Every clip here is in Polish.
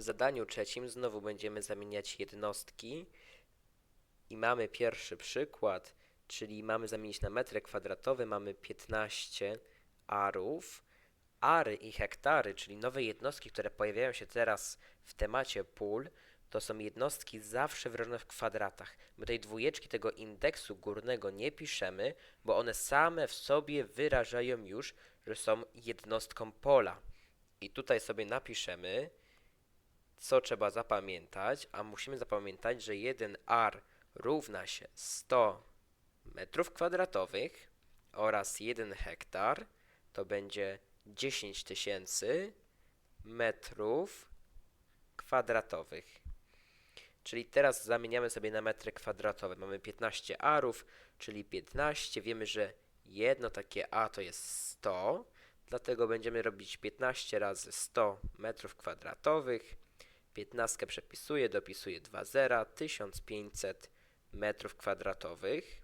zadaniu trzecim znowu będziemy zamieniać jednostki i mamy pierwszy przykład, czyli mamy zamienić na metry kwadratowe, mamy 15 arów. Ary i hektary, czyli nowe jednostki, które pojawiają się teraz w temacie pól, to są jednostki zawsze wyrażone w kwadratach. My tej dwójeczki, tego indeksu górnego nie piszemy, bo one same w sobie wyrażają już, że są jednostką pola. I tutaj sobie napiszemy, co trzeba zapamiętać, a musimy zapamiętać, że 1 ar równa się 100 metrów kwadratowych oraz 1 hektar to będzie 10 tysięcy metrów kwadratowych. Czyli teraz zamieniamy sobie na metry kwadratowe. Mamy 15 arów, czyli 15. Wiemy, że jedno takie a to jest 100, dlatego będziemy robić 15 razy 100 metrów kwadratowych. 15 przepisuję, dopisuję 2 zera, 1500 metrów kwadratowych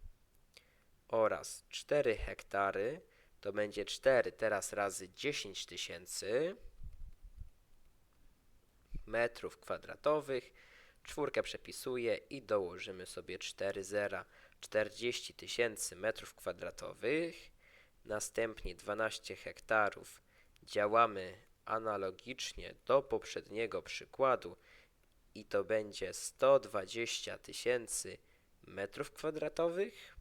oraz 4 hektary to będzie 4 teraz razy 10 tysięcy metrów kwadratowych. Czwórkę przepisuję i dołożymy sobie 4 zera, 40 tysięcy metrów kwadratowych. Następnie 12 hektarów. Działamy analogicznie do poprzedniego przykładu i to będzie 120 tysięcy metrów kwadratowych.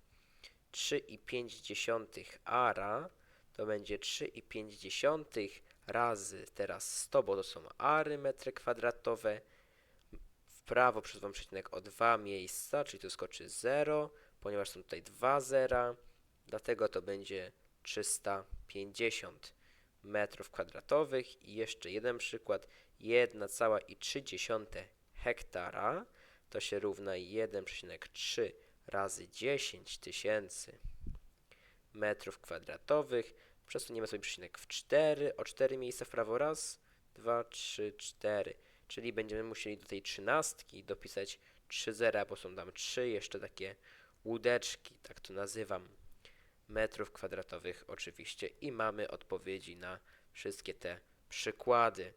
3,5 ara to będzie 3,5 razy teraz 100, bo to są ary metry kwadratowe. W prawo przesuwam przecinek o dwa miejsca, czyli tu skoczy 0, ponieważ są tutaj dwa zera, dlatego to będzie 350 metrów kwadratowych. I jeszcze jeden przykład, 1,3 hektara to się równa 1,3 razy 10 tysięcy metrów kwadratowych. Przesuniemy sobie przecinek w 4, o 4 miejsca w prawo. Raz, dwa, trzy, cztery. Czyli będziemy musieli do tej trzynastki dopisać 3 zera, bo są tam 3 jeszcze takie łódeczki, tak to nazywam, metrów kwadratowych oczywiście. I mamy odpowiedzi na wszystkie te przykłady.